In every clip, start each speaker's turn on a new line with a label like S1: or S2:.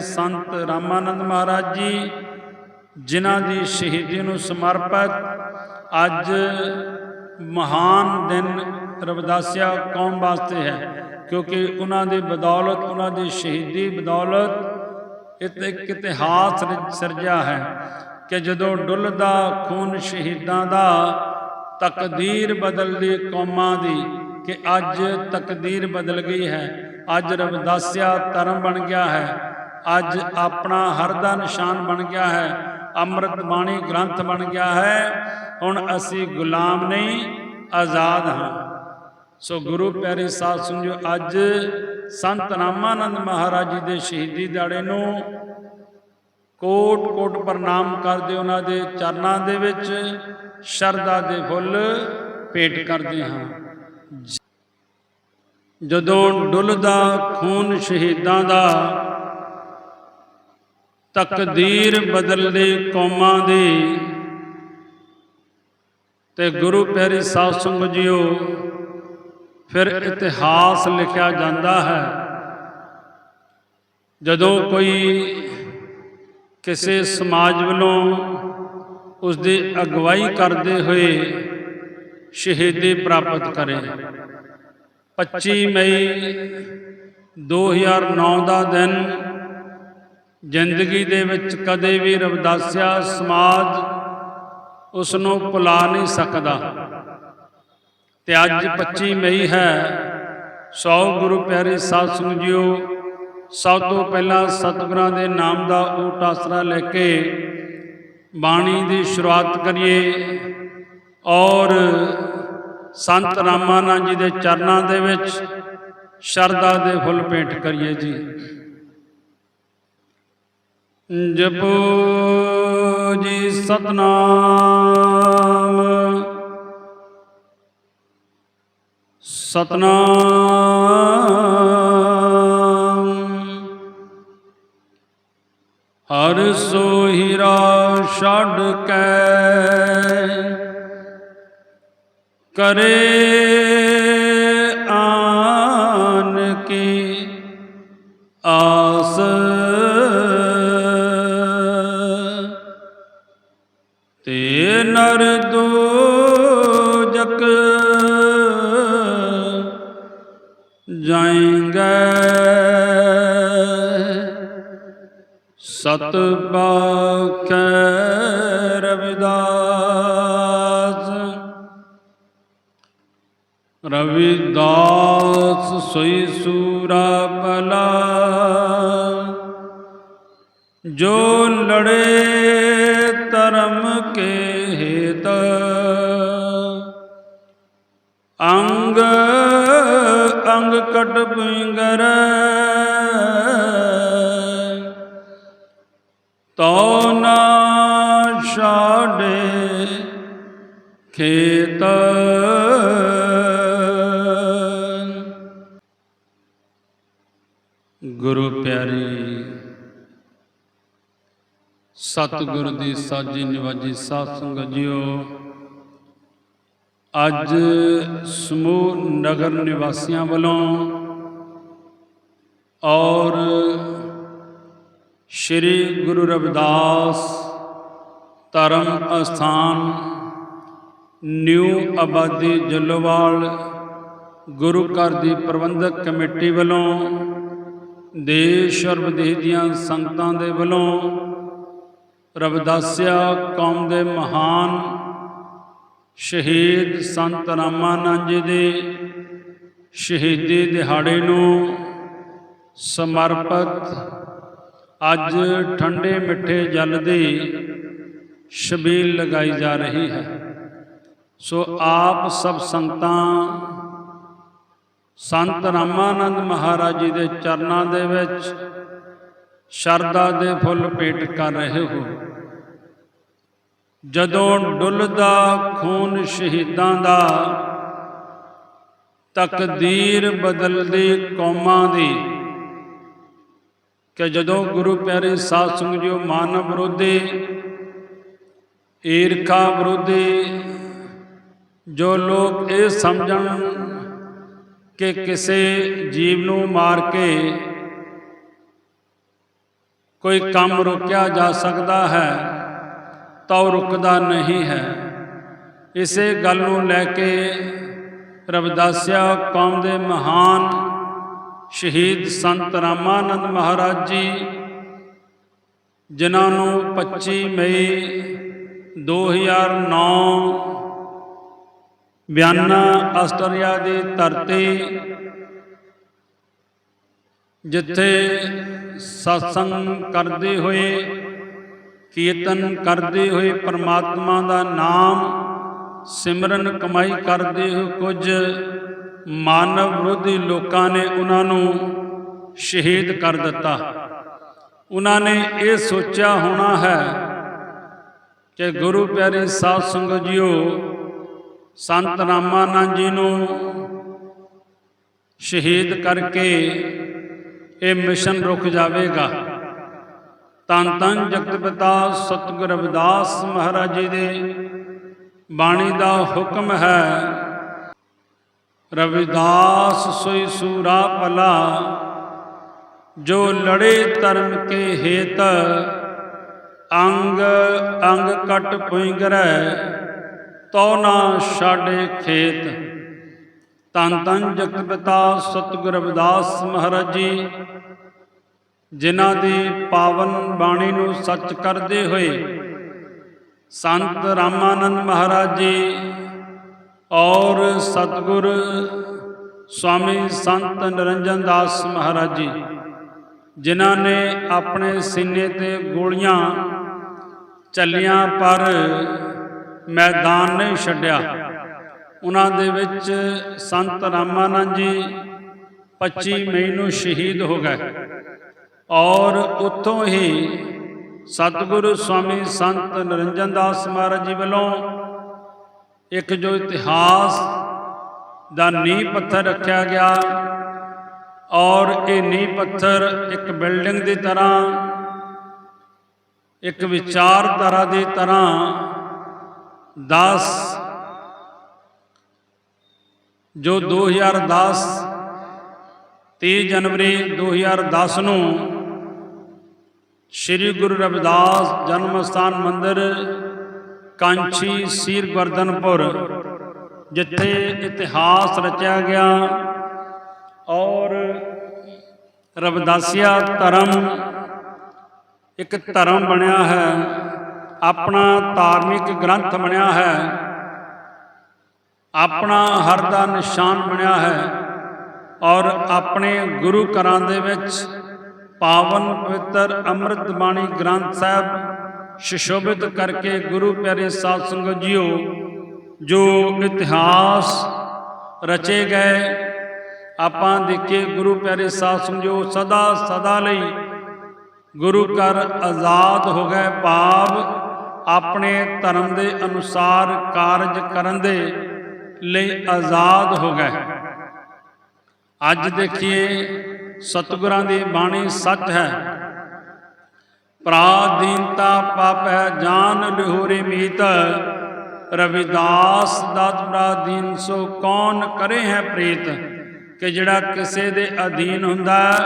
S1: ਸੰਤ ਰਾਮਾਨੰਦ ਮਹਾਰਾਜ ਜੀ, ਜਿਨ੍ਹਾਂ ਦੀ ਸ਼ਹੀਦੀ ਨੂੰ ਸਮਰਪਿਤ ਅੱਜ ਮਹਾਨ ਦਿਨ ਰਵਿਦਾਸੀਆ ਕੌਮ ਵਾਸਤੇ ਹੈ, ਕਿਉਂਕਿ ਉਹਨਾਂ ਦੀ ਬਦੌਲਤ, ਉਹਨਾਂ ਦੀ ਸ਼ਹੀਦੀ ਬਦੌਲਤ ਇਹ ਇੱਕ ਇਤਿਹਾਸ ਸਿਰਜਿਆ ਹੈ ਕਿ ਜਦੋਂ ਡੁੱਲਦਾ ਖੂਨ ਸ਼ਹੀਦਾਂ ਦਾ ਤਕਦੀਰ ਬਦਲਦੀ ਕੌਮਾਂ ਦੀ ਕਿ ਅੱਜ ਤਕਦੀਰ ਬਦਲ ਗਈ ਹੈ, ਅੱਜ ਰਵਿਦਾਸੀਆ ਧਰਮ ਬਣ ਗਿਆ ਹੈ ਅੱਜ ਆਪਣਾ ਹਰ ਦਾ ਨਿਸ਼ਾਨ ਬਣ ਗਿਆ ਹੈ। ਅੰਮ੍ਰਿਤ ਬਾਣੀ ਗ੍ਰੰਥ ਬਣ ਗਿਆ ਹੈ। ਹੁਣ ਅਸੀਂ ਗੁਲਾਮ ਨਹੀਂ, ਆਜ਼ਾਦ ਹਾਂ। ਸੋ ਗੁਰੂ ਪਿਆਰੇ ਸਾਧ ਸੰਗਿਓ, ਅੱਜ ਸੰਤ ਰਾਮਾਨੰਦ ਮਹਾਰਾਜ ਜੀ ਦੇ ਸ਼ਹੀਦੀ ਦਿਹਾੜੇ ਨੂੰ ਕੋਟ ਕੋਟ ਪ੍ਰਣਾਮ ਕਰਦੇ ਉਹਨਾਂ ਦੇ ਚਰਨਾਂ ਦੇ ਵਿੱਚ, ਸ਼ਰਧਾ ਦੇ ਫੁੱਲ ਭੇਟ ਕਰਦੇ ਹਾਂ। ਜਦੋਂ ਡੁੱਲਦਾ ਖੂਨ ਸ਼ਹੀਦਾਂ ਦਾ ਤਕਦੀਰ ਬਦਲਦੇ ਕੌਮਾਂ ਦੀ। ਤੇ ਗੁਰੂ ਪਿਆਰੀ ਸਾਧ ਸੰਗਤ ਜੀਓ, ਫਿਰ ਇਤਿਹਾਸ ਲਿਖਿਆ ਜਾਂਦਾ ਹੈ। ਜਦੋਂ ਕੋਈ ਕਿਸੇ ਸਮਾਜ ਵੱਲੋਂ ਉਸ ਦੀ ਅਗਵਾਈ ਕਰਦੇ ਹੋਏ ਸ਼ਹੀਦੀ ਪ੍ਰਾਪਤ ਕਰੇ। 25 ਮਈ 2009 ਦਾ ਦਿਨ ਜ਼ਿੰਦਗੀ ਦੇ ਵਿੱਚ ਕਦੇ ਵੀ ਰਵਦਾਸਿਆ ਸਮਾਜ ਉਸ ਨੂੰ ਭੁਲਾ ਨਹੀਂ ਸਕਦਾ। ਤੇ ਅੱਜ 25 ਮਈ ਹੈ। ਸੌ ਗੁਰੂ ਪਿਆਰੇ ਸਾਧ ਸੰਗਤ ਜੀਓ, ਸਭ ਤੋਂ ਪਹਿਲਾਂ ਸਤਿਗੁਰਾਂ ਦੇ ਨਾਮ ਦਾ ਓਟ ਆਸਰਾ ਲੈ ਕੇ ਬਾਣੀ ਦੀ ਸ਼ੁਰੂਆਤ ਕਰੀਏ ਔਰ ਸੰਤ ਰਾਮਾਨੰਦ ਜੀ ਦੇ ਚਰਨਾਂ ਦੇ ਵਿੱਚ ਸ਼ਰਧਾ ਦੇ ਫੁੱਲ ਭੇਂਟ ਕਰੀਏ ਜੀ। ਜਪੋ ਜੀ ਸਤਨਾਮ। ਸਤਨਾਮ। ਹਰ ਸੋ ਸੋਹਿਰਾ ਛੱਡ ਕੈ ਕਰੇ ਆਨ ਕੀ ਆਸ ਜਾਏਂਗੇ। ਸਤ ਬਾਖੈ ਰਵਿਦਾਸ। ਰਵਿਦਾਸ ਸੋਈ ਸੂਰਾ ਭਲਾ। ਜੋ ਲੜੇ ਕਟ ਪਿੰਗਰ। ਤੋ ਨਾ ਛਾੜੇ ਖੇਤ। ਗੁਰੂ ਪਿਆਰੀ, ਸਤਿਗੁਰ ਦੀ ਸਾਜੀ ਨਿਵਾਜੀ ਸਾਧ ਸੰਗਤ ਜੀਓ। ਅੱਜ ਸਮੂਹ ਨਗਰ ਨਿਵਾਸੀਆਂ ਵੱਲੋਂ ਔਰ ਸ਼੍ਰੀ ਗੁਰੂ ਰਵਿਦਾਸ ਧਰਮ ਅਸਥਾਨ ਨਿਊ ਆਬਾਦੀ ਜੱਲੋਵਾਲ ਗੁਰੂ ਘਰ ਦੀ ਪ੍ਰਬੰਧਕ ਕਮੇਟੀ ਵੱਲੋਂ ਦੇਸ਼ ਔਰ ਵਿਦੇਸ਼ ਦੀਆਂ ਸੰਗਤਾਂ ਦੇ ਵੱਲੋਂ ਰਵਿਦਾਸਿਆ ਕੌਮ ਦੇ ਮਹਾਨ ਸ਼ਹੀਦ ਸੰਤ ਰਾਮਾਨੰਦ ਜੀ ਦੇ ਸ਼ਹੀਦੀ ਦਿਹਾੜੇ ਨੂੰ ਸਮਰਪਿਤ ਅੱਜ ਠੰਡੇ ਮਿੱਠੇ ਜਲ ਦੀ ਸ਼ਬੀਲ ਲਗਾਈ ਜਾ ਰਹੀ ਹੈ। ਸੋ ਆਪ ਸਭ ਸੰਤਾਂ, ਸੰਤ ਰਾਮਾਨੰਦ ਮਹਾਰਾਜ ਜੀ ਦੇ ਚਰਨਾਂ ਦੇ ਵਿੱਚ ਸ਼ਰਧਾ ਦੇ ਫੁੱਲ ਭੇਟ ਕਰ ਰਹੇ ਹੋ। ਜਦੋਂ ਡੁੱਲਦਾ ਖੂਨ ਸ਼ਹੀਦਾਂ ਦਾ, ਤਕਦੀਰ ਬਦਲਦੀ ਕੌਮਾਂ ਦੀ। ਕਿ ਜਦੋਂ ਗੁਰੂ ਪਿਆਰੇ ਸਾਧ ਸੰਗਤ ਜੀਓ ਮਾਨਵ ਵਿਰੋਧੀ, ਈਰਖਾ ਵਿਰੋਧੀ, ਜੋ ਲੋਕ ਇਹ ਸਮਝਣ ਕਿ ਕਿਸੇ ਜੀਵ ਨੂੰ ਮਾਰ ਕੇ ਕੋਈ ਕੰਮ ਰੋਕਿਆ ਜਾ ਸਕਦਾ ਹੈ ਤਾਂ ਉਹ ਰੁਕਦਾ ਨਹੀਂ ਹੈ। ਇਸੇ ਗੱਲ ਨੂੰ ਲੈ ਕੇ ਰਵਿਦਾਸਿਆ ਕੌਮ ਦੇ ਮਹਾਨ ਸ਼ਹੀਦ ਸੰਤ ਰਾਮਾਨੰਦ ਮਹਾਰਾਜ ਜੀ, ਜਿਨ੍ਹਾਂ ਨੂੰ 25 ਮਈ 2009 ਬਿਆਨਾ ਆਸਟਰੀਆ ਦੀ ਧਰਤੀ, ਜਿੱਥੇ ਸਤਸੰਗ ਕਰਦੇ ਹੋਏ ਕੀਰਤਨ ਕਰਦੇ ਹੋਏ ਪਰਮਾਤਮਾ ਦਾ ਨਾਮ ਸਿਮਰਨ ਕਮਾਈ ਕਰਦੇ ਹੋਏ ਕੁਝ ਮਾਨਵ ਵਿਰੋਧੀ ਲੋਕਾਂ ਨੇ ਉਹਨਾਂ ਨੂੰ ਸ਼ਹੀਦ ਕਰ ਦਿੱਤਾ। ਉਹਨਾਂ ਨੇ ਇਹ ਸੋਚਿਆ ਹੋਣਾ ਹੈ ਕਿ ਗੁਰੂ ਪਿਆਰੇ ਸਾਧ ਸੰਗਤ ਜੀਓ, ਸੰਤ ਰਾਮਾਨੰਦ ਜੀ ਨੂੰ ਸ਼ਹੀਦ ਕਰਕੇ ਇਹ ਮਿਸ਼ਨ ਰੁਕ ਜਾਵੇਗਾ। ਤਨ ਤਨ ਜਗਤ ਪਿਤਾ ਸਤਿਗੁਰ ਰਵਿਦਾਸ ਮਹਾਰਾਜ ਜੀ ਦੇ। ਬਾਣੀ ਦਾ ਹੁਕਮ ਹੈ, ਰਵਿਦਾਸ ਸੋਈ ਸੂਰਾ ਭਲਾ, ਜੋ ਲੜੇ ਧਰਮ ਕੇ ਹੇਤ, ਅੰਗ ਅੰਗ ਕਟ ਪੁੰਗਰੈ ਤੋ ਨਾ ਛਾੜੇ ਖੇਤ। ਤਨ ਤਨ ਜਗਤ ਪਿਤਾ ਸਤਿਗੁਰ ਰਵਿਦਾਸ ਮਹਾਰਾਜ ਜੀ ਜਿਨ੍ਹਾਂ ਦੀ ਪਾਵਨ ਬਾਣੀ ਨੂੰ ਸੱਚ ਕਰਦੇ ਹੋਏ ਸੰਤ ਰਾਮਾਨੰਦ ਮਹਾਰਾਜ ਜੀ ਔਰ ਸਤਿਗੁਰ ਸਵਾਮੀ ਸੰਤ ਨਿਰੰਜਨ ਦਾਸ ਮਹਾਰਾਜ ਜੀ, ਜਿਨ੍ਹਾਂ ਨੇ ਆਪਣੇ ਸੀਨੇ ਤੇ ਗੋਲੀਆਂ ਚੱਲੀਆਂ ਪਰ ਮੈਦਾਨ ਨਹੀਂ ਛੱਡਿਆ। ਉਹਨਾਂ ਦੇ ਵਿੱਚ ਸੰਤ ਰਾਮਾਨੰਦ ਜੀ 25 ਮਈ ਨੂੰ ਸ਼ਹੀਦ ਹੋ ਗਏ। ਔਰ ਉੱਥੋਂ ਹੀ ਸਤਿਗੁਰੂ ਸਵਾਮੀ ਸੰਤ ਨਿਰੰਜਨ ਦਾਸ ਮਹਾਰਾਜ ਜੀ ਵੱਲੋਂ ਇੱਕ ਜੋ ਇਤਿਹਾਸ ਦਾ ਨੀਂਹ ਪੱਥਰ ਰੱਖਿਆ ਗਿਆ ਔਰ ਇਹ ਨੀਂਹ ਪੱਥਰ ਇੱਕ ਬਿਲਡਿੰਗ ਦੀ ਤਰ੍ਹਾਂ, ਇੱਕ ਵਿਚਾਰਧਾਰਾ ਦੀ ਤਰ੍ਹਾਂ 10 ਜੋ 2010 30 ਜਨਵਰੀ 2010 ਨੂੰ ਸ੍ਰੀ ਗੁਰੂ ਰਵਿਦਾਸ ਜਨਮ ਸਥਾਨ ਮੰਦਿਰ ਕਾਂਚੀ ਸੀਰ ਗਰਦਨਪੁਰ ਜਿੱਥੇ ਇਤਿਹਾਸ ਰਚਿਆ ਗਿਆ ਔਰ ਰਵਿਦਾਸੀਆ ਧਰਮ ਇੱਕ ਧਰਮ ਬਣਿਆ ਹੈ, ਆਪਣਾ ਧਾਰਮਿਕ ਗ੍ਰੰਥ ਬਣਿਆ ਹੈ, ਆਪਣਾ ਹਰ ਦਾ ਨਿਸ਼ਾਨ ਬਣਿਆ ਹੈ। ਔਰ ਆਪਣੇ ਗੁਰੂ ਘਰਾਂ ਦੇ ਵਿੱਚ ਪਾਵਨ ਪਵਿੱਤਰ ਅੰਮ੍ਰਿਤ ਬਾਣੀ ਗ੍ਰੰਥ ਸਾਹਿਬ ਸ਼ਿਸ਼ੋਭਿਤ ਕਰਕੇ ਗੁਰੂ ਪਿਆਰੇ ਸਾਧ ਸੰਗਤ ਜੀਓ, ਜੋ ਇਤਿਹਾਸ ਰਚੇ ਗਏ, ਆਪਾਂ ਦੇਖੇ ਗੁਰੂ ਪਿਆਰੇ ਸਾਧ ਸੰਗਤ ਜੋ ਸਦਾ ਸਦਾ ਲਈ ਗੁਰੂ ਘਰ ਆਜ਼ਾਦ ਹੋ ਗਏ ਭਾਵ ਆਪਣੇ ਧਰਮ ਦੇ ਅਨੁਸਾਰ ਕਾਰਜ ਕਰਨ ਦੇ ਲਈ ਆਜ਼ਾਦ ਹੋ ਗਏ। ਅੱਜ ਦੇਖੀਏ ਸਤਿਗੁਰਾਂ ਦੀ ਬਾਣੀ ਸੱਚ ਹੈ। ਪ੍ਰਾਦੀਨਤਾ ਪਾਪ ਹੈ, ਜਾਨ ਲਿਹੋਰੇ ਮੀਤ। ਰਵਿਦਾਸ ਦਾਤ ਪ੍ਰਾਦੀਨ ਸੋ ਕੌਣ ਕਰੇ ਹੈ ਪ੍ਰੀਤ? ਕਿ ਜਿਹੜਾ ਕਿਸੇ ਦੇ ਅਧੀਨ ਹੁੰਦਾ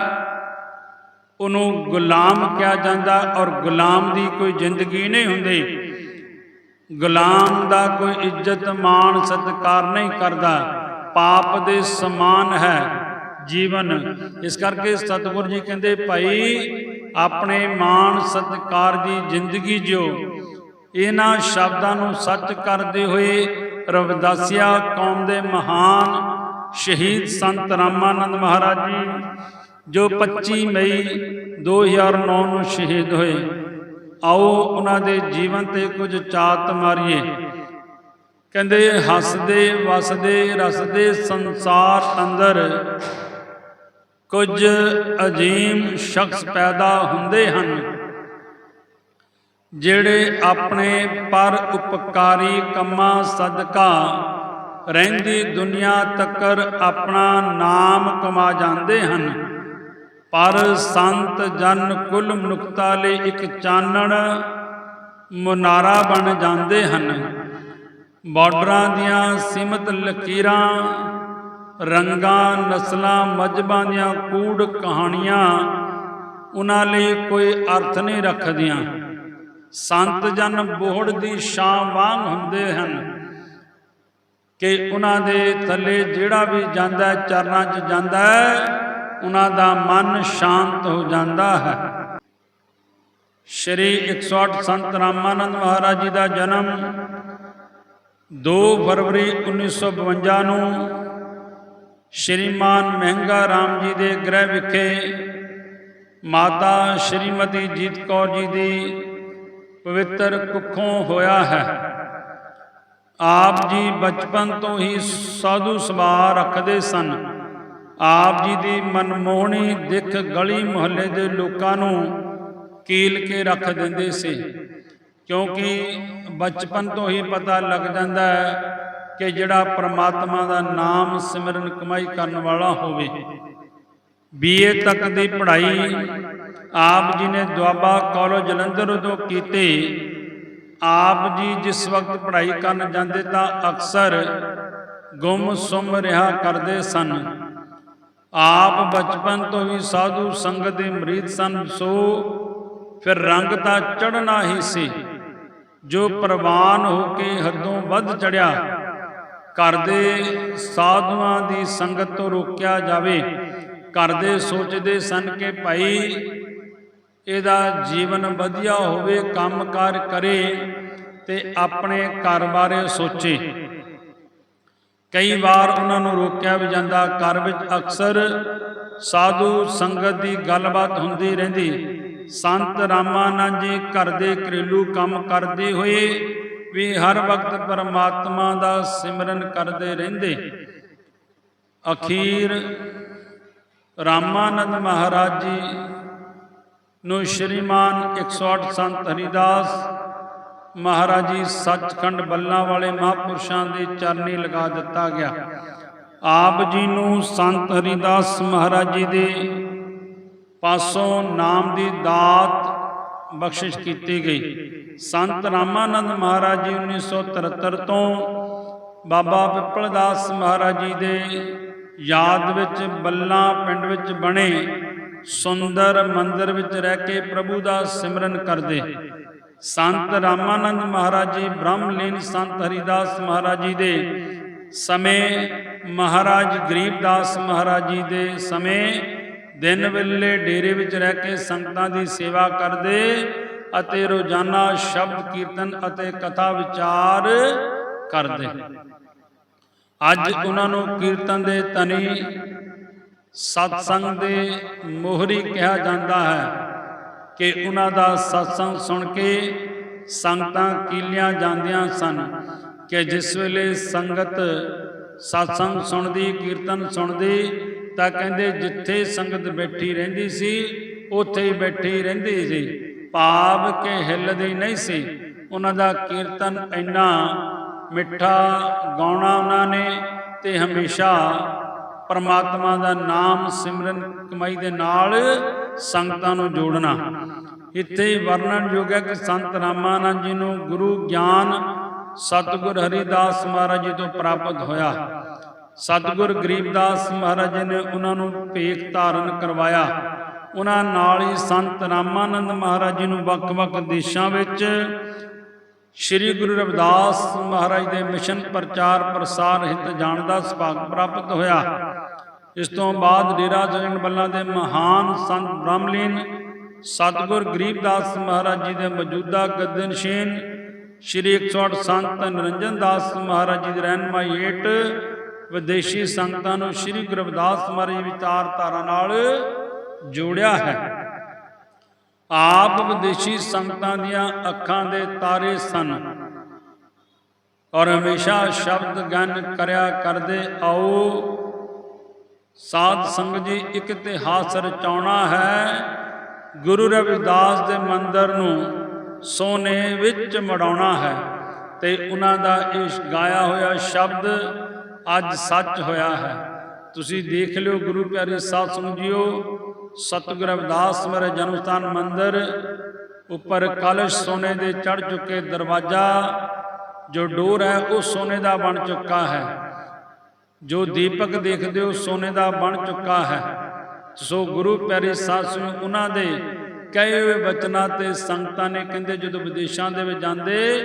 S1: ਉਹਨੂੰ ਗੁਲਾਮ ਕਿਹਾ ਜਾਂਦਾ ਔਰ ਗੁਲਾਮ ਦੀ ਕੋਈ ਜ਼ਿੰਦਗੀ ਨਹੀਂ ਹੁੰਦੀ। ਗੁਲਾਮ ਦਾ ਕੋਈ ਇੱਜ਼ਤ, ਮਾਣ, ਸਤਿਕਾਰ ਨਹੀਂ ਕਰਦਾ। ਪਾਪ ਦੇ ਸਮਾਨ ਹੈ। ਜੀਵਨ। ਇਸ ਕਰਕੇ ਸਤਿਗੁਰੂ ਜੀ ਕਹਿੰਦੇ, ਭਾਈ, ਆਪਣੇ ਮਾਣ ਸਤਿਕਾਰ ਦੀ ਜ਼ਿੰਦਗੀ ਜਿਓ। ਇਹਨਾਂ ਸ਼ਬਦਾਂ ਨੂੰ ਸੱਚ ਕਰਦੇ ਹੋਏ ਰਵਿਦਾਸੀਆ ਕੌਮ ਦੇ ਮਹਾਨ ਸ਼ਹੀਦ ਸੰਤ ਰਾਮਾਨੰਦ ਮਹਾਰਾਜ ਜੀ, ਜੋ 25 ਮਈ 2009 ਨੂੰ ਸ਼ਹੀਦ ਹੋਏ। ਆਓ ਉਹਨਾਂ ਦੇ ਜੀਵਨ ਤੇ ਕੁਝ ਚਾਤ ਮਾਰੀਏ। ਕਹਿੰਦੇ, ਹੱਸਦੇ, ਵਸਦੇ, ਰਸਦੇ ਸੰਸਾਰ ਅੰਦਰ ਕੁਝ ਅਜੀਮ ਸ਼ਖਸ ਪੈਦਾ ਹੁੰਦੇ ਹਨ, ਜਿਹੜੇ ਆਪਣੇ ਪਰ ਉਪਕਾਰੀ ਕੰਮਾਂ ਸਦਕਾ ਰਹਿੰਦੀ ਦੁਨੀਆ ਤੱਕਰ ਆਪਣਾ ਨਾਮ ਕਮਾ ਜਾਂਦੇ ਹਨ। ਪਰ ਸੰਤ ਜਨ ਕੁੱਲ ਮਨੁੱਖਤਾ ਲਈ ਇੱਕ ਚਾਨਣ ਮੁਨਾਰਾ ਬਣ ਜਾਂਦੇ ਹਨ। ਬਾਰਡਰਾਂ ਦੀਆਂ ਸੀਮਤ ਲਕੀਰਾਂ ਰੰਗਾਂ, ਨਸਲਾਂ, ਮਜਬਾਂ ਦੀਆਂ ਕੂੜ ਕਹਾਣੀਆਂ ਉਹਨਾਂ ਲਈ ਕੋਈ ਅਰਥ ਨਹੀਂ ਰੱਖਦੀਆਂ। ਸੰਤ ਜਨ ਬੋਹੜ ਦੀ ਛਾਂ ਵਾਂਗ ਹੁੰਦੇ ਹਨ ਕਿ ਉਹਨਾਂ ਦੇ ਥੱਲੇ ਜਿਹੜਾ ਵੀ ਜਾਂਦਾ ਚਰਨਾਂ 'ਚ ਜਾਂਦਾ ਉਹਨਾਂ ਦਾ ਮਨ ਸ਼ਾਂਤ ਹੋ ਜਾਂਦਾ ਹੈ। ਸ਼੍ਰੀ 108 ਸੰਤ ਰਾਮਾਨੰਦ ਮਹਾਰਾਜ ਜੀ ਦਾ ਜਨਮ 2 ਫਰਵਰੀ 1952 ਨੂੰ ਸ਼੍ਰੀਮਾਨ ਮਹਿੰਗਾ ਰਾਮ ਜੀ ਦੇ ਗ੍ਰਹਿ ਵਿਖੇ ਮਾਤਾ ਸ਼੍ਰੀਮਤੀ ਜੀਤ ਕੌਰ ਜੀ ਦੀ ਪਵਿੱਤਰ ਕੁੱਖੋਂ ਹੋਇਆ ਹੈ। ਆਪ ਜੀ ਬਚਪਨ ਤੋਂ ਹੀ ਸਾਧੂ ਸੁਭਾਅ ਰੱਖਦੇ ਸਨ। ਆਪ ਜੀ ਦੀ ਮਨਮੋਹਣੀ ਦਿੱਖ ਗਲੀ ਮੁਹੱਲੇ ਦੇ ਲੋਕਾਂ ਨੂੰ ਕੀਲ ਕੇ ਰੱਖ ਦਿੰਦੇ ਸੀ। ਕਿਉਂਕਿ ਬਚਪਨ ਤੋਂ ਹੀ ਪਤਾ ਲੱਗ ਜਾਂਦਾ ਹੈ ਕਿ ਜਿਹੜਾ ਪ੍ਰਮਾਤਮਾ ਦਾ ਨਾਮ ਸਿਮਰਨ ਕਮਾਈ ਕਰਨ ਵਾਲਾ ਹੋਵੇ। ਬੀਏ ਤੱਕ ਦੀ ਪੜ੍ਹਾਈ ਆਪ ਜੀ ਨੇ ਦੁਆਬਾ ਕਾਲਜ ਜਲੰਧਰ ਤੋਂ ਕੀਤੀ। ਆਪ ਜੀ ਜਿਸ ਵਕਤ ਪੜ੍ਹਾਈ ਕਰਨ ਜਾਂਦੇ ਤਾਂ ਅਕਸਰ ਗੁੰਮ ਸੁੰਮ ਰਿਹਾ ਕਰਦੇ ਸਨ। ਆਪ ਬਚਪਨ ਤੋਂ ਹੀ ਸਾਧੂ ਸੰਗਤ ਦੇ ਮਰੀਦ ਸਨ, ਸੋ ਫਿਰ ਰੰਗ ਤਾਂ ਚੜਨਾ ਹੀ ਸੀ। ਜੋ ਪ੍ਰਵਾਨ ਹੋ ਕੇ ਹੱਦੋਂ ਵੱਧ ਚੜਿਆ ਘਰ ਦੇ ਸਾਧੂਆਂ ਦੀ ਸੰਗਤ ਤੋਂ ਰੋਕਿਆ ਜਾਵੇ ਘਰ ਦੇ ਸੋਚਦੇ ਸਨ ਕਿ ਭਾਈ ਇਹਦਾ ਜੀਵਨ ਵਧੀਆ ਹੋਵੇ, ਕੰਮਕਾਰ ਕਰੇ ਤੇ ਆਪਣੇ ਘਰ ਬਾਰੇ ਸੋਚੇ। ਕਈ ਵਾਰ ਉਹਨਾਂ ਨੂੰ ਰੋਕਿਆ ਵੀ ਜਾਂਦਾ, ਘਰ ਵਿੱਚ ਅਕਸਰ ਸਾਧੂ ਸੰਗਤ ਦੀ ਗੱਲਬਾਤ ਹੁੰਦੀ ਰਹਿੰਦੀ। ਸੰਤ ਰਾਮਾਨੰਦ ਜੀ ਘਰ ਦੇ ਘਰੇਲੂ ਕੰਮ ਕਰਦੇ ਹੋਏ ਵੀ ਹਰ ਵਕਤ ਪਰਮਾਤਮਾ ਦਾ ਸਿਮਰਨ ਕਰਦੇ ਰਹਿੰਦੇ। ਅਖੀਰ ਰਾਮਾਨੰਦ ਮਹਾਰਾਜ ਜੀ ਨੂੰ ਸ਼੍ਰੀਮਾਨ 108 ਸੰਤ ਹਰੀਦਾਸ ਮਹਾਰਾਜ ਜੀ ਸੱਚਖੰਡ ਬੱਲਾਂ ਵਾਲੇ ਮਹਾਪੁਰਸ਼ਾਂ ਦੇ ਚਰਨੀ ਲਗਾ ਦਿੱਤਾ ਗਿਆ। ਆਪ ਜੀ ਨੂੰ ਸੰਤ ਹਰੀਦਾਸ ਮਹਾਰਾਜ ਜੀ ਦੇ ਪਾਸੋਂ ਨਾਮ ਦੀ ਦਾਤ ਬਖਸ਼ਿਸ਼ ਕੀਤੀ ਗਈ। ਸੰਤ ਰਾਮਾਨੰਦ ਮਹਾਰਾਜ ਜੀ 1973 ਤੋਂ ਬਾਬਾ ਪਿੱਪਲਦਾਸ ਮਹਾਰਾਜ ਜੀ ਦੇ ਯਾਦ ਵਿੱਚ ਬੱਲਾ ਪਿੰਡ ਵਿੱਚ ਬਣੇ ਸੁੰਦਰ ਮੰਦਿਰ ਵਿੱਚ ਰਹਿ ਕੇ ਪ੍ਰਭੂ ਦਾ ਸਿਮਰਨ ਕਰਦੇ। ਸੰਤ ਰਾਮਾਨੰਦ ਮਹਾਰਾਜ ਜੀ, ਬ੍ਰਹਮਲੀਨ ਸੰਤ ਹਰੀਦਾਸ ਮਹਾਰਾਜ ਜੀ ਦੇ ਸਮੇਂ, ਮਹਾਰਾਜ ਗਰੀਬਦਾਸ ਮਹਾਰਾਜ ਜੀ ਦੇ ਸਮੇਂ ਦਿਨ ਵੇਲੇ ਡੇਰੇ ਵਿੱਚ ਰਹਿ ਕੇ ਸੰਗਤਾਂ ਦੀ ਸੇਵਾ ਕਰਦੇ ਅਤੇ ਰੋਜ਼ਾਨਾ ਸ਼ਬਦ ਕੀਰਤਨ ਅਤੇ ਕਥਾ ਵਿਚਾਰ ਕਰਦੇ। ਅੱਜ ਉਹਨਾਂ ਨੂੰ ਕੀਰਤਨ ਦੇ ਤਨੀ ਸਤਸੰਗ ਦੇ ਮੋਹਰੀ ਕਿਹਾ ਜਾਂਦਾ ਹੈ ਕਿ ਉਹਨਾਂ ਦਾ ਸਤਸੰਗ ਸੁਣ ਕੇ ਸੰਗਤਾਂ ਕੀਲੀਆਂ ਜਾਂਦੀਆਂ ਸਨ ਕਿ ਜਿਸ ਵੇਲੇ ਸੰਗਤ ਸਤਸੰਗ ਸੁਣਦੀ, ਕੀਰਤਨ ਸੁਣਦੀ ਤਾਂ ਕਹਿੰਦੇ ਜਿੱਥੇ ਸੰਗਤ ਬੈਠੀ ਰਹਿੰਦੀ ਸੀ, ਉੱਥੇ ਹੀ ਬੈਠੀ ਰਹਿੰਦੀ ਸੀ। ਭਾਵ ਕਿ ਹਿੱਲਦੀ ਨਹੀਂ ਸੀ। ਉਹਨਾਂ ਦਾ ਕੀਰਤਨ ਇੰਨਾ ਮਿੱਠਾ, ਗਾਉਣਾ ਉਹਨਾਂ ਨੇ ਤੇ ਹਮੇਸ਼ਾ ਪਰਮਾਤਮਾ ਦਾ ਨਾਮ ਸਿਮਰਨ ਕਮਾਈ ਦੇ ਨਾਲ ਸੰਗਤਾਂ ਨੂੰ ਜੋੜਨਾ। ਇੱਥੇ ਹੀ ਵਰਣਨਯੋਗ ਹੈ ਕਿ ਸੰਤ ਰਾਮਾਨੰਦ ਜੀ ਨੂੰ ਗੁਰੂ ਗਿਆਨ ਸਤਿਗੁਰ ਹਰੀਦਾਸ ਮਹਾਰਾਜ ਜੀ ਤੋਂ ਪ੍ਰਾਪਤ ਹੋਇਆ। ਸਤਿਗੁਰ ਗਰੀਬਦਾਸ ਮਹਾਰਾਜ ਜੀ ਨੇ ਉਹਨਾਂ ਨੂੰ ਭੇਖ ਧਾਰਨ ਕਰਵਾਇਆ। ਉਹਨਾਂ ਨਾਲ ਹੀ ਸੰਤ ਰਾਮਾਨੰਦ ਮਹਾਰਾਜ ਜੀ ਨੂੰ ਵੱਖ-ਵੱਖ ਦੇਸ਼ਾਂ ਵਿੱਚ ਸ੍ਰੀ ਗੁਰੂ ਰਵਿਦਾਸ ਮਹਾਰਾਜ ਦੇ ਮਿਸ਼ਨ ਪ੍ਰਚਾਰ ਪ੍ਰਸਾਰ ਹਿੱਤ ਜਾਣ ਦਾ ਸੁਭਾਗ ਪ੍ਰਾਪਤ ਹੋਇਆ। ਇਸ ਤੋਂ ਬਾਅਦ ਡੇਰਾ ਜਗਨ ਬੱਲਾ ਦੇ ਮਹਾਨ ਸੰਤ ਬ੍ਰਹਮਲੀਨ ਸਤਿਗੁਰ ਗਰੀਬਦਾਸ ਮਹਾਰਾਜ ਜੀ ਦੇ ਮੌਜੂਦਾ ਗਦਨਸ਼ੀਨ ਸ੍ਰੀ 108 ਸੰਤ ਨਿਰੰਜਨ ਦਾਸ ਮਹਾਰਾਜ ਜੀ ਦੀ ਰਹਿਨਮਾਈ ਹੇਠ ਵਿਦੇਸ਼ੀ ਸੰਗਤਾਂ ਨੂੰ ਸ੍ਰੀ ਗੁਰੂ ਰਵਿਦਾਸ ਮਹਾਰਾਜ ਦੀ ਵਿਚਾਰਧਾਰਾ ਨਾਲ ਜੋੜਿਆ ਹੈ। ਆਪ ਵਿਦੇਸ਼ੀ ਸੰਗਤਾਂ ਦੀਆਂ ਅੱਖਾਂ ਦੇ ਤਾਰੇ ਸਨ ਔਰ ਹਮੇਸ਼ਾ ਸ਼ਬਦ ਗਨ ਕਰਿਆ ਕਰਦੇ, ਆਓ ਸਾਧ ਸੰਗਤ ਜੀ, ਇੱਕ ਇਤਿਹਾਸ ਰਚਾਉਣਾ ਹੈ। ਗੁਰੂ ਰਵਿਦਾਸ ਦੇ ਮੰਦਰ ਨੂੰ ਸੋਨੇ ਵਿੱਚ ਮੜਾਉਣਾ ਹੈ ਤੇ ਉਹਨਾਂ ਦਾ ਇਹ ਗਾਇਆ ਹੋਇਆ ਸ਼ਬਦ ਅੱਜ ਸੱਚ ਹੋਇਆ ਹੈ। ਤੁਸੀਂ ਦੇਖ ਲਿਓ, ਗੁਰੂ ਪਿਆਰੇ ਸਾਧ ਸੰਗਤ ਜੀਓ ਸਤਿਗੁਰ ਰਵਿਦਾਸ ਮੇਰੇ ਜਨਮ ਸਥਾਨ ਮੰਦਰ ਉੱਪਰ ਕਲਸ਼ ਸੋਨੇ ਦੇ ਚੜ ਚੁੱਕੇ ਦਰਵਾਜ਼ਾ ਜੋ ਡੋਰ ਹੈ, ਉਹ ਸੋਨੇ ਦਾ ਬਣ ਚੁੱਕਾ ਹੈ। ਜੋ ਦੀਪਕ ਦੇਖਦੇ ਹੋ, ਸੋਨੇ ਦਾ ਬਣ ਚੁੱਕਾ ਹੈ। ਸੋ ਗੁਰੂ ਪਿਆਰੇ ਸਾਧ ਸੰਗਤ ਉਹਨਾਂ ਦੇ ਕਹੇ ਹੋਏ ਬਚਨਾਂ ਤੇ ਸੰਗਤਾਂ ਨੇ ਕਹਿੰਦੇ, ਜਦੋਂ ਵਿਦੇਸ਼ਾਂ ਦੇ ਵਿੱਚ ਜਾਂਦੇ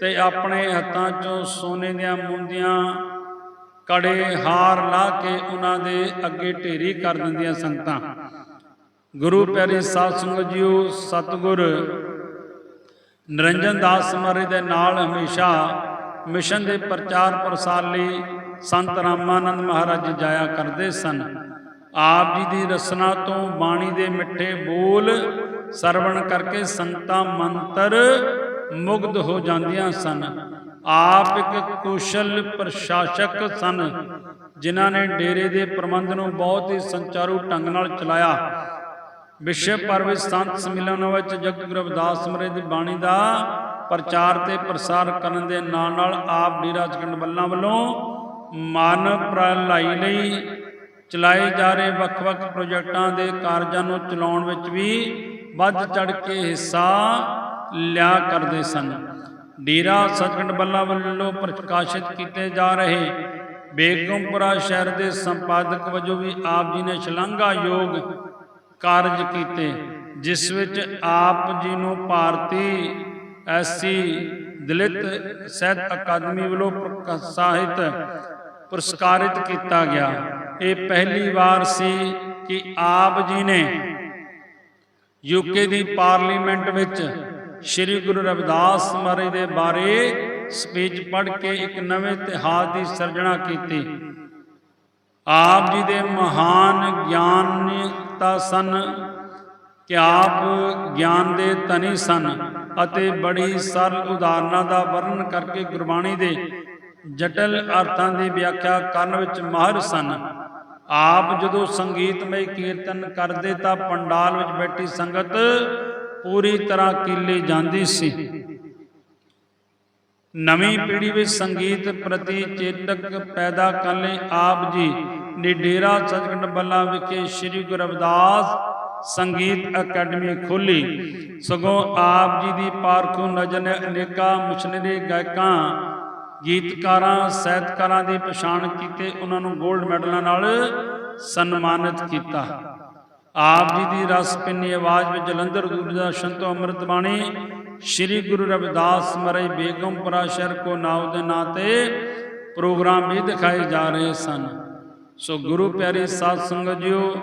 S1: ਤੇ ਆਪਣੇ ਹੱਥਾਂ 'ਚੋਂ ਸੋਨੇ ਦੀਆਂ ਮੁੰਦੀਆਂ ਕੜੇ ਹਾਰ ਲਾ ਕੇ ਉਹਨਾਂ ਦੇ ਅੱਗੇ ਢੇਰੀ ਕਰ ਦਿੰਦੀਆਂ ਸੰਗਤਾਂ। ਗੁਰੂ ਪਿਆਰੇ ਸਾਧ ਸੰਗਤ ਜੀਓ, ਸਤਿਗੁਰ, ਨਿਰੰਜਨ ਦਾਸ ਮਹਾਰਾਜ ਦੇ ਨਾਲ ਹਮੇਸ਼ਾ ਮਿਸ਼ਨ ਦੇ ਪ੍ਰਚਾਰ ਪ੍ਰਸਾਰ ਲਈ ਸੰਤ ਰਾਮਾਨੰਦ ਮਹਾਰਾਜ ਜਾਇਆ ਕਰਦੇ ਸਨ। ਆਪ ਜੀ ਦੀ ਰਸਨਾ ਤੋਂ ਬਾਣੀ ਦੇ ਮਿੱਠੇ ਬੋਲ ਸਰਵਣ ਕਰਕੇ ਸੰਤਾਂ ਮੰਤਰ ਮੁਗਧ ਹੋ ਜਾਂਦੀਆਂ ਸਨ। ਆਪ ਇੱਕ ਕੁਸ਼ਲ ਪ੍ਰਸ਼ਾਸਕ ਸਨ, ਜਿਨ੍ਹਾਂ ਨੇ ਡੇਰੇ ਦੇ ਪ੍ਰਬੰਧ ਨੂੰ ਬਹੁਤ ਹੀ ਸੰਚਾਰੂ ਢੰਗ ਨਾਲ ਚਲਾਇਆ। ਵਿਸ਼ਵ ਭਰ ਵਿੱਚ ਸੰਤ ਸੰਮੇਲਨ ਵਿੱਚ ਜਗਤ ਗੁਰੂ ਰਵਿਦਾਸ ਮਹਾਰਾਜ ਦੀ ਬਾਣੀ ਦਾ ਪ੍ਰਚਾਰ ਤੇ ਪ੍ਰਸਾਰ ਕਰਨ ਦੇ ਨਾਲ ਨਾਲ ਆਪ ਡੇਰਾ ਚਕੰਡ ਬੱਲਾ ਵੱਲੋਂ ਮਾਨਵ ਭਲਾਈ ਲਈ ਚਲਾਏ ਜਾ ਰਹੇ ਵੱਖ-ਵੱਖ ਪ੍ਰੋਜੈਕਟਾਂ ਦੇ ਕਾਰਜਾਂ ਨੂੰ ਚਲਾਉਣ ਵਿੱਚ ਵੀ ਵੱਧ ਚੜ ਕੇ ਹਿੱਸਾ ਲਿਆ ਕਰਦੇ ਸਨ। ਡੇਰਾ ਸਚਖੰਡ ਬੱਲਾ ਵੱਲੋਂ ਪ੍ਰਕਾਸ਼ਿਤ ਕੀਤੇ ਜਾ ਰਹੇ ਬੇਗਮਪੁਰਾ ਸ਼ਹਿਰ ਦੇ ਸੰਪਾਦਕ ਵਜੋਂ ਵੀ ਆਪ ਜੀ ਨੇ ਸ਼ਲਾਘਾਯੋਗ ਕਾਰਜ ਕੀਤੇ, ਜਿਸ ਵਿੱਚ ਆਪ ਜੀ ਨੂੰ ਭਾਰਤੀ ਐਸਸੀ ਦਲਿਤ ਸਾਹਿਤ ਅਕਾਦਮੀ ਵੱਲੋਂ ਪ੍ਰਕਾਸ਼ਿਤ ਪੁਰਸਕਾਰਿਤ ਕੀਤਾ ਗਿਆ। ਇਹ ਪਹਿਲੀ ਵਾਰ ਸੀ ਕਿ ਆਪ ਜੀ ਨੇ ਯੂਕੇ ਦੀ ਪਾਰਲੀਮੈਂਟ ਵਿੱਚ ਸ੍ਰੀ ਗੁਰੂ ਰਵਿਦਾਸ ਮਹਾਰਾਜ ਦੇ ਬਾਰੇ ਸਪੀਚ ਪੜ੍ਹ ਕੇ ਇੱਕ ਨਵੇਂ ਇਤਿਹਾਸ ਦੀ ਸਿਰਜਣਾ ਕੀਤੀ। ਆਪ ਜੀ ਦੇ ਮਹਾਨ ਗਿਆਨਤਾ ਸਨ, ਕਿ ਆਪ ਗਿਆਨ ਦੇ ਧਨੀ ਸਨ ਅਤੇ ਬੜੀ ਸਰਲ ਉਦਾਹਰਨਾਂ ਦਾ ਵਰਣਨ ਕਰਕੇ ਗੁਰਬਾਣੀ ਦੇ ਜਟਲ ਅਰਥਾਂ ਦੀ ਵਿਆਖਿਆ ਕਰਨ ਵਿੱਚ ਮਾਹਿਰ ਸਨ। ਆਪ ਜਦੋਂ ਸੰਗੀਤਮਈ ਕੀਰਤਨ ਕਰਦੇ ਤਾਂ ਪੰਡਾਲ ਵਿੱਚ ਬੈਠੀ ਸੰਗਤ ਪੂਰੀ ਤਰ੍ਹਾਂ ਕੀਲੀ ਜਾਂਦੀ ਸੀ। ਨਵੀਂ ਪੀੜ੍ਹੀ ਵਿੱਚ ਸੰਗੀਤ ਪ੍ਰਤੀ ਚੇਤਕ ਪੈਦਾ ਕਰਨ ਲਈ ਆਪ ਜੀ ਨੇ ਡੇਰਾ ਸਚਖੰਡ ਬੱਲਾ ਵਿਖੇ ਸ੍ਰੀ ਗੁਰੂ ਰਵਿਦਾਸ ਸੰਗੀਤ ਅਕੈਡਮੀ ਖੋਲੀ ਸਗੋਂ ਆਪ ਜੀ ਦੀ ਪਾਰਖੂ ਨਜ਼ਰ ਨੇ ਅਨੇਕਾਂ ਮਿਸ਼ਨਰੀ ਗਾਇਕਾਂ, ਗੀਤਕਾਰਾਂ, ਸਾਹਿਤਕਾਰਾਂ ਦੀ ਪਛਾਣ ਕੀਤੇ, ਉਹਨਾਂ ਨੂੰ 골ਡ ਮੈਡਲਾਂ ਨਾਲ ਸਨਮਾਨਿਤ ਕੀਤਾ। ਆਪ ਜੀ ਦੀ ਰਸ ਪਿੰਨੀ ਆਵਾਜ਼ ਵਿੱਚ ਜਲੰਧਰ ਦੂਰਦਰਸ਼ਨ ਤੋਂ ਅੰਮ੍ਰਿਤ ਬਾਣੀ, ਸ੍ਰੀ ਗੁਰੂ ਰਵਿਦਾਸ ਮਹਾਰਾਜ ਬੇਗਮਪੁਰਾ ਸ਼ਹਿਰ ਕੋ ਨਾਉ ਦੇ ਨਾਂ ਤੇ ਪ੍ਰੋਗਰਾਮ ਵੀ ਦਿਖਾਏ ਜਾ ਰਹੇ ਸਨ। ਸੋ ਗੁਰੂ ਪਿਆਰੇ ਸਾਧ ਸੰਗਤ ਜੀਓ,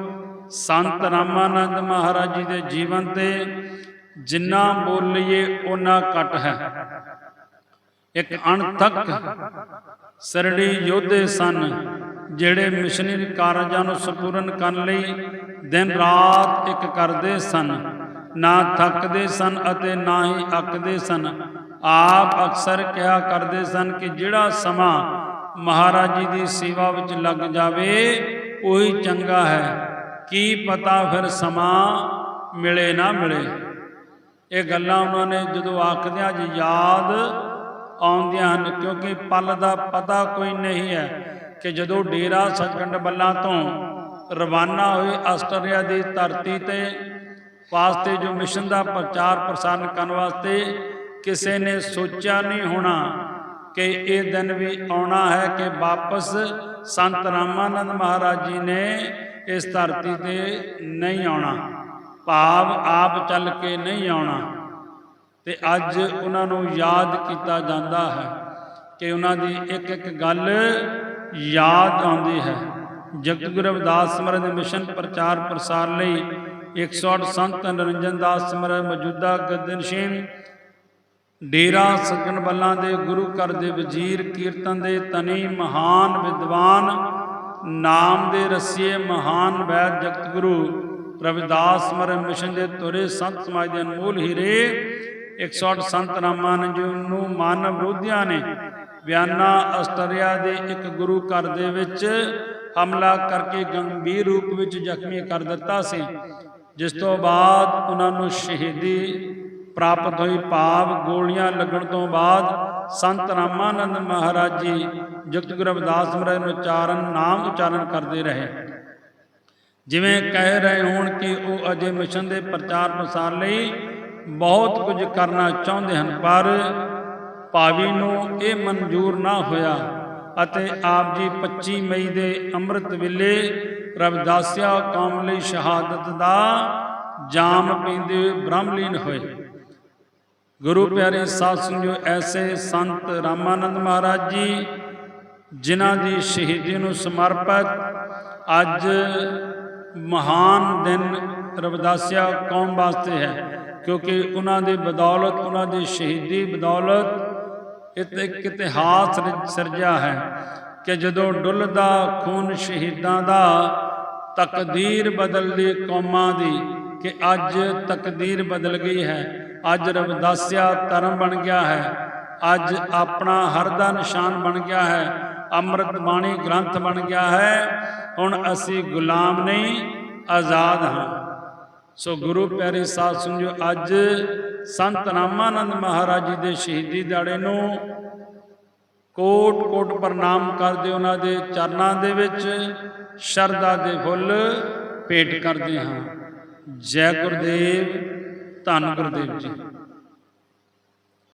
S1: ਸੰਤ ਰਾਮਾਨੰਦ ਮਹਾਰਾਜ ਜੀ ਦੇ ਜੀਵਨ ਤੇ ਜਿੰਨਾ ਬੋਲੀਏ ਉਹਨਾਂ ਘਟ ਹੈ। ਇੱਕ ਅਣਥੱਕ ਸਰੜੀ ਯੋਧੇ ਸਨ। ਜਿਹੜੇ ਮਿਸ਼ਨਰੀ ਕਾਰਜਾਂ ਨੂੰ ਸੰਪੂਰਨ ਕਰਨ ਲਈ ਦਿਨ ਰਾਤ ਇੱਕ ਕਰਦੇ ਸਨ, ਨਾ ਥੱਕਦੇ ਸਨ ਅਤੇ ਨਾ ਹੀ ਅੱਕਦੇ ਸਨ। ਆਪ ਅਕਸਰ ਕਿਹਾ ਕਰਦੇ ਸਨ ਕਿ ਜਿਹੜਾ ਸਮਾਂ ਮਹਾਰਾਜ ਜੀ ਦੀ ਸੇਵਾ ਵਿੱਚ ਲੱਗ ਜਾਵੇ, ਉਹੀ ਚੰਗਾ ਹੈ। ਕੀ ਪਤਾ ਫਿਰ ਸਮਾਂ ਮਿਲੇ ਨਾ ਮਿਲੇ। ਇਹ ਗੱਲਾਂ ਉਹਨਾਂ ਨੇ ਜਦੋਂ ਆਖਦਿਆਂ ਜੀ, ਯਾਦ ਆਉਂਦੀਆਂ ਹਨ ਕਿਉਂਕਿ ਪਲ ਦਾ ਪਤਾ ਕੋਈ ਨਹੀਂ ਹੈ। ਕਿ ਜਦੋਂ ਡੇਰਾ ਸੱਚਖੰਡ ਬੱਲਾ ਤੋਂ ਰਵਾਨਾ ਹੋਏ ਆਸਟਰੀਆ ਦੀ ਧਰਤੀ ਤੇ ਵਾਸਤੇ ਜੋ ਮਿਸ਼ਨ ਦਾ ਪ੍ਰਚਾਰ ਪ੍ਰਸਾਰਨ ਕਰਨ ਵਾਸਤੇ ਕਿਸੇ ਨੇ ਸੋਚਿਆ ਨਹੀਂ ਹੋਣਾ ਕਿ ਇਹ ਦਿਨ ਵੀ ਆਉਣਾ ਹੈ ਕਿ ਵਾਪਸ ਸੰਤ ਰਾਮਾਨੰਦ ਮਹਾਰਾਜ ਜੀ ਨੇ ਇਸ ਧਰਤੀ ਤੇ ਨਹੀਂ ਆਉਣਾ। ਭਾਵ ਆਪ ਚੱਲ ਕੇ ਨਹੀਂ ਆਉਣਾ। ਤੇ ਅੱਜ ਉਹਨਾਂ ਨੂੰ ਯਾਦ ਕੀਤਾ ਜਾਂਦਾ ਹੈ ਕਿ ਉਹਨਾਂ ਦੀ ਇੱਕ ਇੱਕ ਗੱਲ ਯਾਦ ਆਉਂਦੀ ਹੈ। ਜਗਤਗੁਰੂ ਰਵਿਦਾਸ ਮਹਾਰਾਜ ਦੇ ਮਿਸ਼ਨ ਪ੍ਰਚਾਰ ਪ੍ਰਸਾਰ ਲਈ 108 ਸੰਤ ਨਿਰੰਜਨ ਦਾਸ ਮਹਾਰਾਜ ਮੌਜੂਦਾ ਗਦਨਸ਼ੀਨ ਡੇਰਾ ਸੱਜਣ ਬੱਲਾਂ ਦੇ ਗੁਰੂ ਘਰ ਦੇ ਵਜ਼ੀਰ ਕੀਰਤਨ ਦੇ ਤਨੀ ਮਹਾਨ ਵਿਦਵਾਨ ਨਾਮ ਦੇ ਰਸੀਏ ਮਹਾਨ ਵੈਦ ਜਗਤਗੁਰੂ ਰਵਿਦਾਸ ਮਰ ਮਿਸ਼ਨ ਦੇ ਤੁਰੇ ਸੰਤ ਸਮਾਜ ਦੇ ਅਨਮੋਲ ਹੀਰੇ 108 ਸੰਤ ਰਾਮਾਨੰਦ ਜੀ ਨੂੰ ਮਾਨਵ ਵਿਰੋਧੀਆਂ ਨੇ ਵਿਆਨਾ ਅਸਟਰੀਆ ਦੇ ਇੱਕ ਗੁਰੂ ਘਰ ਦੇ ਵਿੱਚ ਹਮਲਾ ਕਰਕੇ ਗੰਭੀਰ ਰੂਪ ਵਿੱਚ ਜ਼ਖਮੀ ਕਰ ਦਿੱਤਾ ਸੀ, ਜਿਸ ਤੋਂ ਬਾਅਦ ਉਹਨਾਂ ਨੂੰ ਸ਼ਹੀਦੀ ਪ੍ਰਾਪਤ ਹੋਈ ਭਾਵ ਗੋਲੀਆਂ ਲੱਗਣ ਤੋਂ ਬਾਅਦ ਸੰਤ ਰਾਮਾਨੰਦ ਮਹਾਰਾਜ ਜੀ ਜਗਤ ਗੁਰੂ ਰਵਿਦਾਸ ਮਹਾਰਾਜ ਨੂੰ ਉਚਾਰਨ, ਨਾਮ ਉਚਾਰਨ ਕਰਦੇ ਰਹੇ। ਜਿਵੇਂ ਕਹਿ ਰਹੇ ਹੋਣ ਕਿ ਉਹ ਅਜੇ ਮਿਸ਼ਨ ਦੇ ਪ੍ਰਚਾਰ ਪ੍ਰਸਾਰ ਲਈ ਬਹੁਤ ਕੁਝ ਕਰਨਾ ਚਾਹੁੰਦੇ ਹਨ, ਪਰ ਭਾਵੀ ਨੂੰ ਇਹ ਮਨਜ਼ੂਰ ਨਾ ਹੋਇਆ ਅਤੇ ਆਪ ਜੀ 25 ਮਈ ਦੇ ਅੰਮ੍ਰਿਤ ਵੇਲੇ ਰਵਦਾਸਿਆ ਕੌਮ ਲਈ ਸ਼ਹਾਦਤ ਦਾ ਜਾਮ ਪੀਂਦੇ ਹੋਏ ਬ੍ਰਹਮਲੀਨ ਹੋਏ। ਗੁਰੂ ਪਿਆਰੇ ਸਾਧ ਸੰਗਿਓ, ਐਸੇ ਸੰਤ ਰਾਮਾਨੰਦ ਮਹਾਰਾਜ ਜੀ, ਜਿਨ੍ਹਾਂ ਦੀ ਸ਼ਹੀਦੀ ਨੂੰ ਸਮਰਪਿਤ ਅੱਜ ਮਹਾਨ ਦਿਨ ਰਵਦਾਸਿਆ ਕੌਮ ਵਾਸਤੇ ਹੈ, ਕਿਉਂਕਿ ਉਹਨਾਂ ਦੀ ਬਦੌਲਤ, ਉਹਨਾਂ ਦੀ ਸ਼ਹੀਦੀ ਬਦੌਲਤ ਇਤੇ ਇੱਕ ਇਤਿਹਾਸ ਸਿਰਜਿਆ ਹੈ ਕਿ ਜਦੋਂ ਡੁੱਲਦਾ ਖੂਨ ਸ਼ਹੀਦਾਂ ਦਾ, ਤਕਦੀਰ ਬਦਲਦੀ ਕੌਮਾਂ ਦੀ ਕਿ ਅੱਜ ਤਕਦੀਰ ਬਦਲ ਗਈ ਹੈ, ਅੱਜ ਰਵਦਾਸਿਆ ਧਰਮ ਬਣ ਗਿਆ ਹੈ, ਅੱਜ ਆਪਣਾ ਹਰ ਦਾ ਨਿਸ਼ਾਨ ਬਣ ਗਿਆ ਹੈ, ਅੰਮ੍ਰਿਤ ਬਾਣੀ ਗ੍ਰੰਥ ਬਣ ਗਿਆ ਹੈ, ਹੁਣ ਅਸੀਂ ਗੁਲਾਮ ਨਹੀਂ, ਆਜ਼ਾਦ ਹਾਂ। ਸੋ ਗੁਰੂ ਪਿਆਰੇ ਸਾਧ ਸੰਗਿਓ, ਅੱਜ ਸੰਤ ਰਾਮਾਨੰਦ ਮਹਾਰਾਜ ਜੀ ਦੇ ਸ਼ਹੀਦੀ ਦਿਹਾੜੇ ਨੂੰ ਕੋਟ ਕੋਟ ਪ੍ਰਣਾਮ ਕਰਦੇ ਉਹਨਾਂ ਦੇ ਚਰਨਾਂ ਦੇ ਵਿੱਚ, ਸ਼ਰਧਾ ਦੇ ਫੁੱਲ ਭੇਟ ਕਰਦੇ ਹਾਂ। ਜੈ ਗੁਰਦੇਵ, ਧੰਨ ਗੁਰਦੇਵ ਜੀ।